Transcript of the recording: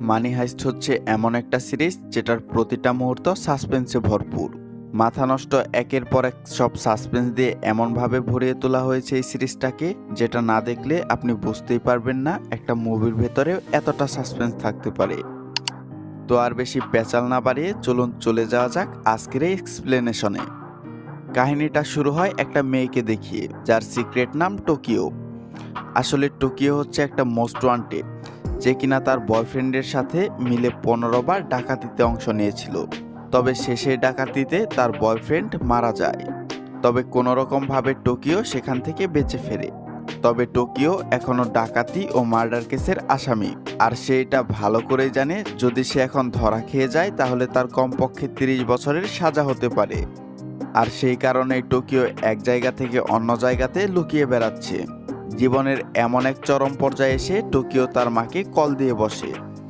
মানি highest হচ্ছে এমন একটা সিরিজ যেটার প্রতিটা মুহূর্ত সাসপেন্সে ভরপুর। মাথা নষ্ট একের পর এক সব সাসপেন্স দিয়ে এমনভাবে ভরিয়ে তোলা হয়েছে এই সিরিজটাকে, যেটা না দেখলে আপনি বুঝতেই পারবেন না একটা মুভির ভেতরে এতটা সাসপেন্স থাকতে পারে। তো আর বেশি পেঁচাল না বাড়িয়ে চলুন চলে যাওয়া যাক আজকের এই এক্সপ্লেনেশনে। কাহিনীটা শুরু হয় একটা মেয়েকে দেখিয়ে, যার সিক্রেট নাম টোকিও। আসলে টোকিও হচ্ছে একটা মোস্ট ওয়ান্টেড। যে কিনা তার বয়ফ্রেন্ডের সাথে মিলে পনেরো বার ডাকাতিতে অংশ নিয়েছিল। তবে শেষে ডাকাতিতে তার বয়ফ্রেন্ড মারা যায়। তবে কোনো রকমভাবে টোকিও সেখান থেকে বেঁচে ফেরে। তবে টোকিও এখনও ডাকাতি ও মার্ডার কেসের আসামি। আর সে এটা ভালো করেই জানে, যদি সে এখন ধরা খেয়ে যায়, তাহলে তার কমপক্ষে তিরিশ বছরের সাজা হতে পারে। আর সেই কারণেই টোকিও এক জায়গা থেকে অন্য জায়গাতে লুকিয়ে বেড়াচ্ছে। জীবনের এমন এক চরম পর্যায়ে এসে টোকিও তার মাকে কল দিয়ে বসে।